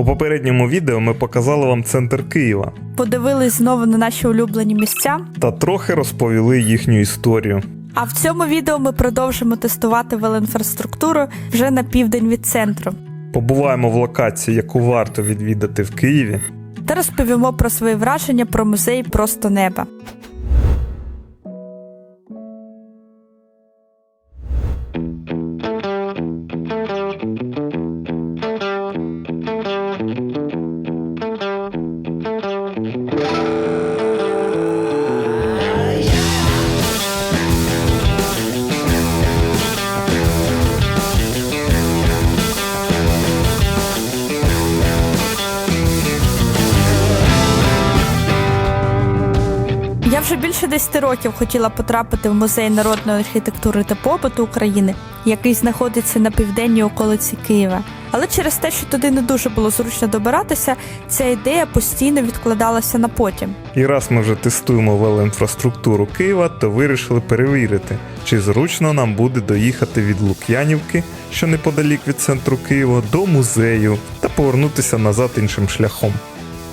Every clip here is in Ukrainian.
У попередньому відео ми показали вам центр Києва Подивились знову на наші улюблені місця. та трохи розповіли їхню історію. А в цьому відео ми продовжимо тестувати велоінфраструктуру вже на південь від центру. Побуваємо в локації, яку варто відвідати в Києві. Та розповімо про свої враження про музей Просто неба. Більше 10 років хотіла потрапити в музей народної архітектури та побуту України, який знаходиться на південній околиці Києва. Але через те, що туди не дуже було зручно добиратися, ця ідея постійно відкладалася на потім. І раз ми вже тестуємо велоінфраструктуру Києва, то вирішили перевірити, чи зручно нам буде доїхати від Лук'янівки, що неподалік від центру Києва, до музею та повернутися назад іншим шляхом.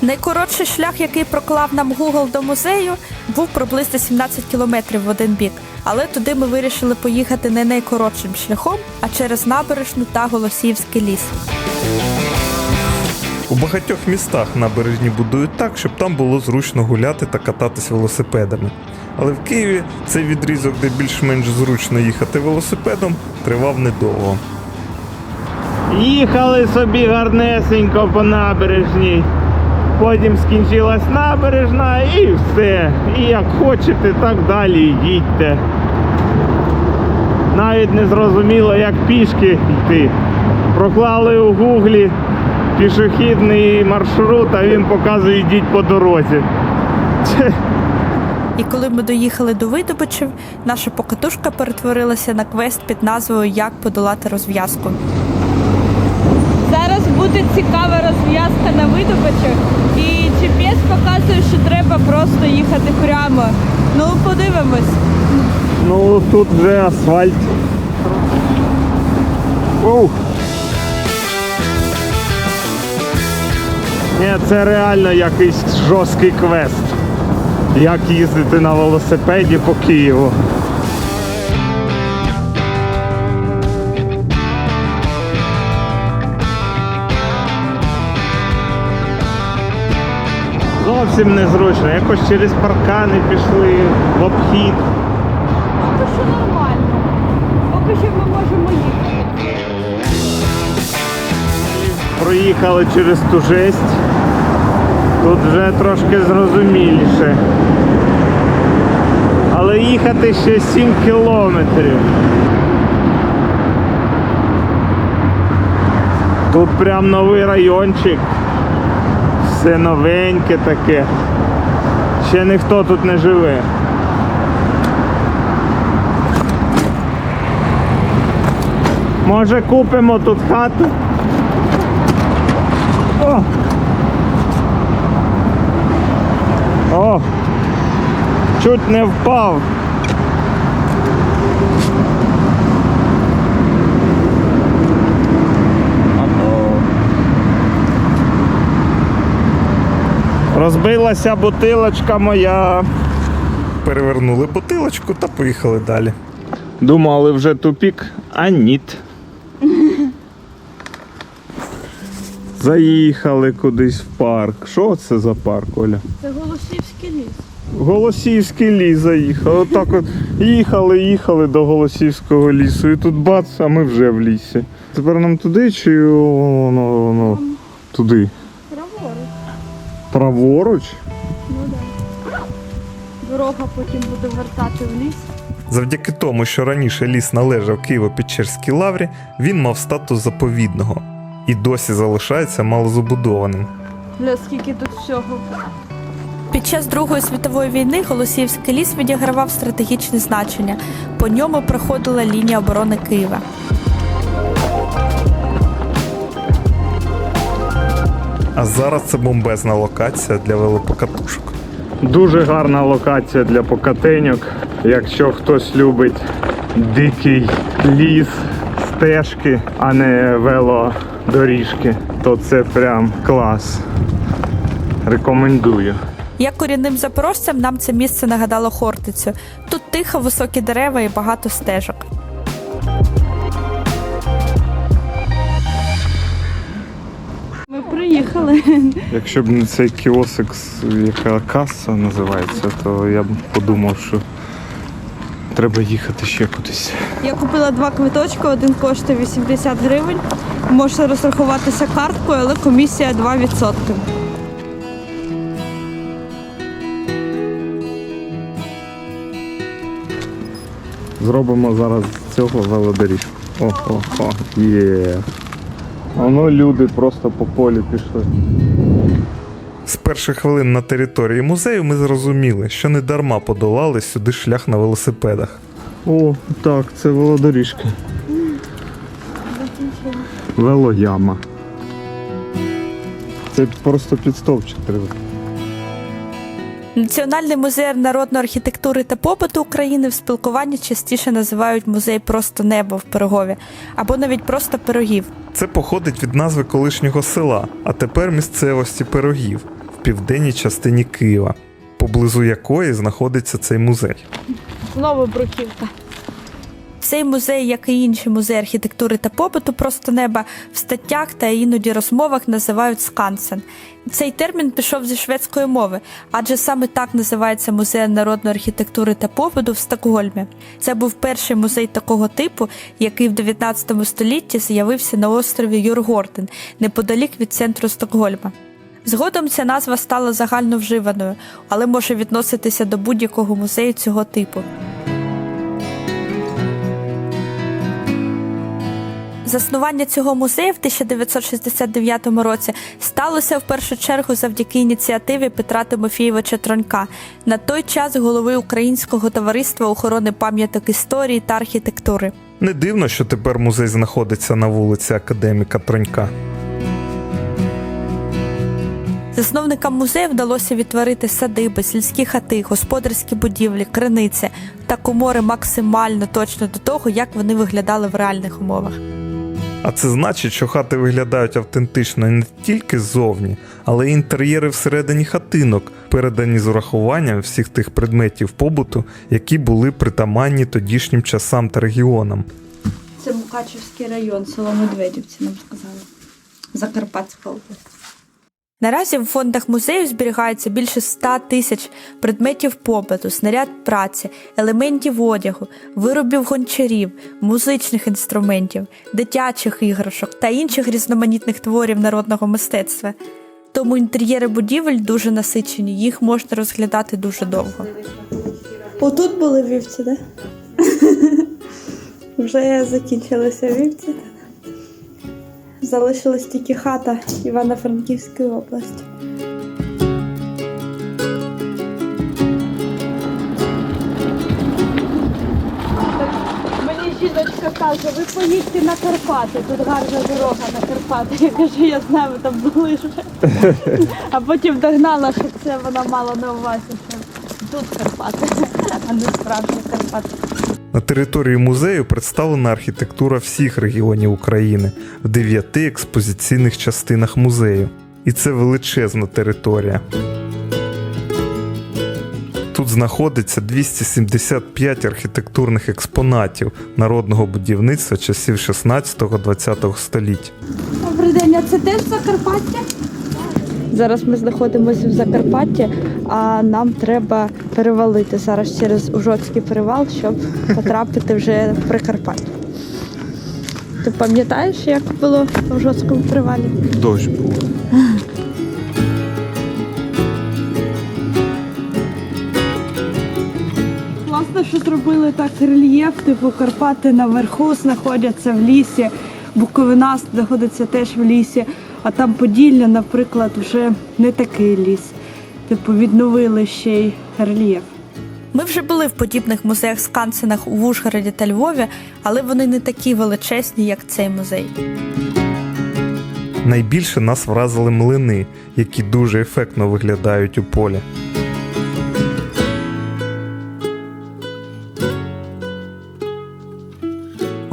Найкоротший шлях, який проклав нам Google до музею, був приблизно 17 кілометрів в один бік. Але туди ми вирішили поїхати не найкоротшим шляхом, а через набережну та Голосіївський ліс. У багатьох містах набережні будують так, щоб там було зручно гуляти та кататись велосипедами. Але в Києві цей відрізок, де більш-менш зручно їхати велосипедом, тривав недовго. Їхали собі гарнесенько по набережній. Потім скінчилась набережна і все. І як хочете, так далі йдіть. Навіть не зрозуміло, як пішки йти. Проклали у гуглі пішохідний маршрут, а він показує йдіть по дорозі. І коли ми доїхали до видобичів, наша покатушка перетворилася на квест під назвою Як подолати розв'язку. Буде цікава розв'язка на видобичах, і GPS показує, що треба просто їхати прямо. Ну, подивимось. Ну тут вже асфальт. Ух. Ні, це реально якийсь жорсткий квест. Як їздити на велосипеді по Києву. Зовсім незручно. Якось через паркани пішли в обхід. Поки що нормально. Поки що ми можемо їхати. проїхали через ту жесть. Тут вже трошки зрозуміліше. Але їхати ще 7 кілометрів. Тут прям новий райончик. Все новеньке таке. Ще ніхто тут не живе. Може купимо тут хату? О! О! Чуть не впав. Розбилася бутилочка моя. Перевернули бутилочку та поїхали далі. Думали вже тупік, а ніт. Заїхали кудись в парк. Що це за парк, Оля? Це Голосівський ліс. Голосівський ліс заїхали. Отак от їхали, їхали до Голосівського лісу. І тут бац, а ми вже в лісі. Тепер нам туди чи воно, воно туди? Праворуч. Ну так. Дорога потім буде вертати в ліс. Завдяки тому, що раніше ліс належав Києво-Печерській лаврі, він мав статус заповідного і досі залишається малозабудованим. Для скільки тут всього. Під час Другої світової війни Голосіївський ліс відігравав стратегічне значення. По ньому проходила лінія оборони Києва. А зараз це бомбезна локація для велопокатушок. Дуже гарна локація для покатеньок. Якщо хтось любить дикий ліс, стежки, а не велодоріжки, то це прям клас. Рекомендую. Як корінним запорожцям нам це місце нагадало Хортицю. Тут тихо, високі дерева і багато стежок. Якщо б не цей кіосик, яка каса називається, то я б подумав, що треба їхати ще кудись. Я купила два квиточки, один коштує 80 гривень. Можна розрахуватися карткою, але комісія 2%. Зробимо зараз з цього велодоріжку. О, о, о, є. Воно люди просто по полі пішли. З перших хвилин на території музею ми зрозуміли, що не дарма подолали сюди шлях на велосипедах. О, так, це велодоріжка. Велояма. Це просто під стовпчик треба. Національний музей народної архітектури та побуту України в спілкуванні частіше називають музей просто небо в Пирогові або навіть просто пирогів. Це походить від назви колишнього села, а тепер місцевості Пирогів в південній частині Києва, поблизу якої знаходиться цей музей. Знову бруківка. Цей музей, як і інші музеї архітектури та побуту просто неба, в статтях та іноді розмовах називають скансен. Цей термін пішов зі шведської мови, адже саме так називається музей народної архітектури та побуту в Стокгольмі. Це був перший музей такого типу, який в 19 столітті з'явився на острові Юргортен, неподалік від центру Стокгольма. Згодом ця назва стала загально вживаною, але може відноситися до будь-якого музею цього типу. Заснування цього музею в 1969 році сталося в першу чергу завдяки ініціативі Петра Тимофійовича Тронька, на той час голови Українського товариства охорони пам'яток історії та архітектури. Не дивно, що тепер музей знаходиться на вулиці Академіка Тронька. Засновникам музею вдалося відтворити садиби, сільські хати, господарські будівлі, криниці та комори максимально точно до того, як вони виглядали в реальних умовах. А це значить, що хати виглядають автентично не тільки ззовні, але й інтер'єри всередині хатинок, передані з урахуванням всіх тих предметів побуту, які були притаманні тодішнім часам та регіонам. Це Мукачівський район, село Медведівці, нам сказали. Закарпатська область. Наразі в фондах музею зберігається більше 100 тисяч предметів побуту, снаряд праці, елементів одягу, виробів гончарів, музичних інструментів, дитячих іграшок та інших різноманітних творів народного мистецтва. Тому інтер'єри будівель дуже насичені, їх можна розглядати дуже довго. Отут були вівці, так? Вже закінчилися вівці. Залишилась тільки хата Івано-Франківської області. Мені жіночка каже, ви поїдьте на Карпати, тут гарна дорога на Карпати. Я кажу, я знаю, ви там були вже. А потім догнала, що це вона мала на увазі, що тут Карпати, а не справжні Карпати. На території музею представлена архітектура всіх регіонів України в дев'яти експозиційних частинах музею. І це величезна територія. Тут знаходиться 275 архітектурних експонатів народного будівництва часів 16-20 століття. Добрий день, а це теж Закарпаття? Зараз ми знаходимося в Закарпатті, а нам треба перевалити зараз через Ужоцький перевал, щоб потрапити вже в Прикарпаття. Ти пам'ятаєш, як було в Ужоцькому перевалі? Дощ був. Класно, що зробили так рельєф, типу Карпати наверху знаходяться в лісі, Буковина знаходиться теж в лісі, а там Поділля, наприклад, вже не такий ліс. типу відновили ще й рельєф. Ми вже були в подібних музеях скансенах у Ужгороді та Львові, але вони не такі величезні, як цей музей. Найбільше нас вразили млини, які дуже ефектно виглядають у полі.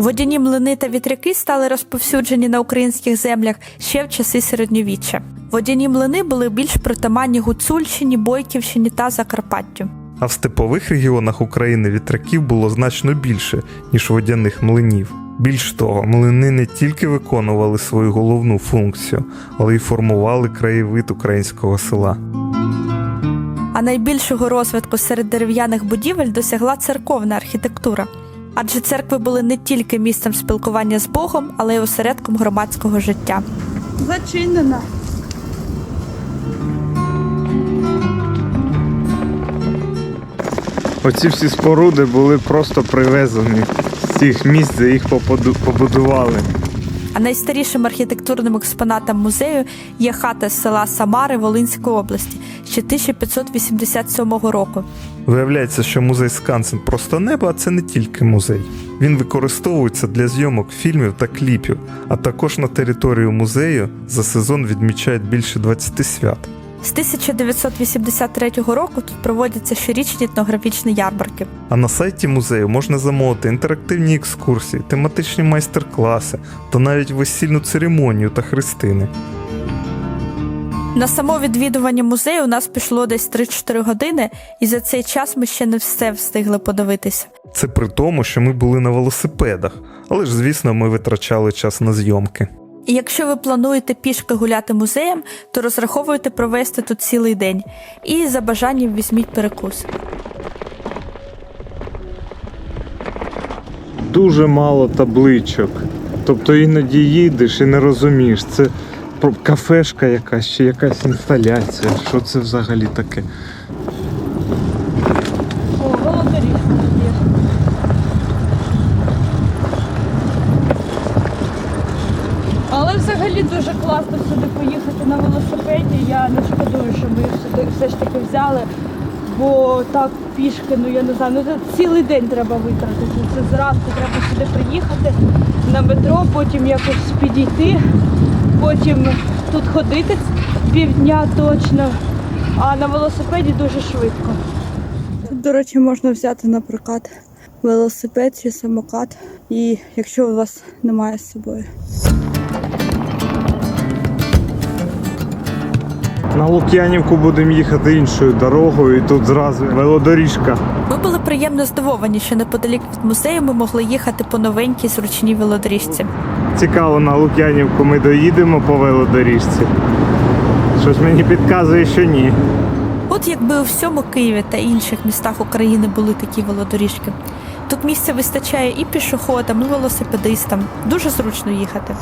Водяні млини та вітряки стали розповсюджені на українських землях ще в часи середньовіччя. Водяні млини були більш притаманні Гуцульщині, Бойківщині та Закарпаттю. А в степових регіонах України вітряків було значно більше, ніж водяних млинів. Більш того, млини не тільки виконували свою головну функцію, але й формували краєвид українського села. А найбільшого розвитку серед дерев'яних будівель досягла церковна архітектура. Адже церкви були не тільки місцем спілкування з Богом, але й осередком громадського життя. Зачинена. Оці всі споруди були просто привезені з цих місць, де їх побудували. А найстарішим архітектурним експонатом музею є хата з села Самари Волинської області ще 1587 року. Виявляється, що музей Скансен просто небо, а це не тільки музей. Він використовується для зйомок фільмів та кліпів, а також на територію музею за сезон відмічають більше 20 свят. З 1983 року тут проводяться щорічні етнографічні ярмарки. А на сайті музею можна замовити інтерактивні екскурсії, тематичні майстер-класи та навіть весільну церемонію та хрестини. На само відвідування музею у нас пішло десь 3-4 години, і за цей час ми ще не все встигли подивитися. Це при тому, що ми були на велосипедах, але ж, звісно, ми витрачали час на зйомки. І якщо ви плануєте пішки гуляти музеєм, то розраховуйте провести тут цілий день. І за бажанням візьміть перекус. Дуже мало табличок. Тобто іноді їдеш і не розумієш, це кафешка якась чи якась інсталяція. Що це взагалі таке? О, володарівка є. Взагалі дуже класно сюди поїхати на велосипеді. Я не шкодую, що ми сюди все ж таки взяли. Бо так пішки, ну я не знаю, ну це цілий день треба витратити. Це зранку треба сюди приїхати на метро, потім якось підійти, потім тут ходити півдня точно, а на велосипеді дуже швидко. Тут, до речі, можна взяти на прокат велосипед чи самокат, і якщо у вас немає з собою. На Лук'янівку будемо їхати іншою дорогою, і тут зразу велодоріжка. Ми були приємно здивовані, що неподалік від музею ми могли їхати по новенькій зручній велодоріжці. Цікаво, на Лук'янівку ми доїдемо по велодоріжці. Щось мені підказує, що ні. От якби у всьому Києві та інших містах України були такі велодоріжки. Тут місця вистачає і пішоходам, і велосипедистам. Дуже зручно їхати.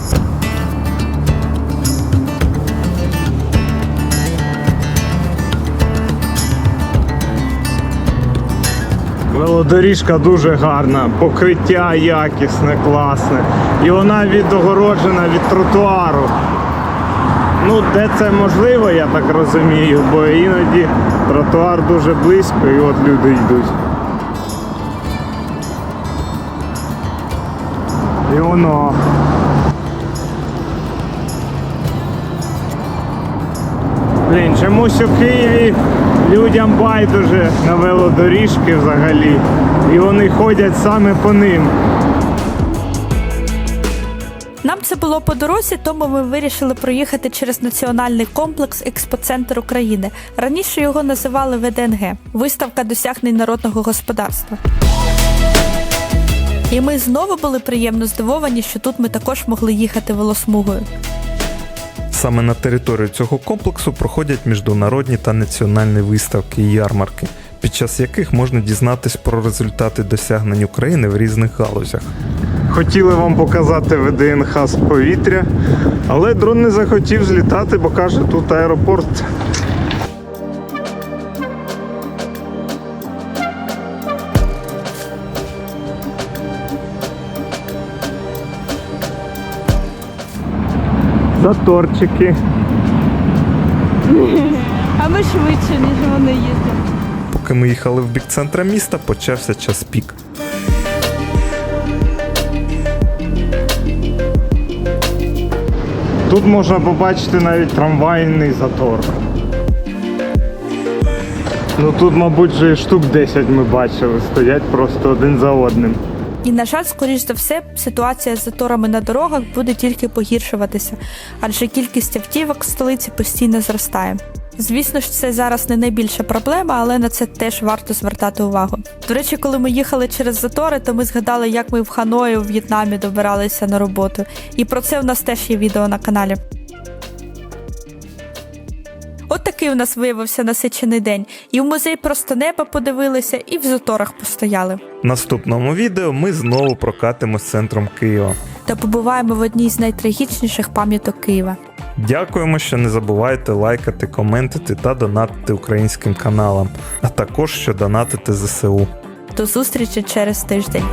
Велодоріжка дуже гарна, покриття якісне, класне. І вона відогороджена від тротуару. Ну, де це можливо, я так розумію, бо іноді тротуар дуже близько і от люди йдуть. І воно. Блін, чомусь у Києві людям байдуже на велодоріжки взагалі. І вони ходять саме по ним. Нам це було по дорозі, тому ми вирішили проїхати через національний комплекс Експоцентр України. Раніше його називали ВДНГ виставка досягнень народного господарства. І ми знову були приємно здивовані, що тут ми також могли їхати велосмугою. Саме на територію цього комплексу проходять міжнародні та національні виставки і ярмарки, під час яких можна дізнатись про результати досягнень України в різних галузях. Хотіли вам показати ВДНХ з повітря, але дрон не захотів злітати, бо каже, тут аеропорт. Заторчики. А ми швидше, ніж вони їздять. Поки ми їхали в бік центра міста, почався час пік. Тут можна побачити навіть трамвайний затор. Ну тут, мабуть, вже штук 10 ми бачили, стоять просто один за одним. І, на жаль, скоріш за все, ситуація з заторами на дорогах буде тільки погіршуватися, адже кількість автівок в столиці постійно зростає. Звісно ж, це зараз не найбільша проблема, але на це теж варто звертати увагу. До речі, коли ми їхали через затори, то ми згадали, як ми в Ханої у В'єтнамі добиралися на роботу. І про це у нас теж є відео на каналі. От такий у нас виявився насичений день. І в музей просто неба подивилися, і в заторах постояли. В наступному відео ми знову прокатимось центром Києва. та побуваємо в одній з найтрагічніших пам'яток Києва. Дякуємо, що не забувайте лайкати, коментити та донатити українським каналам, а також що донатити ЗСУ. До зустрічі через тиждень.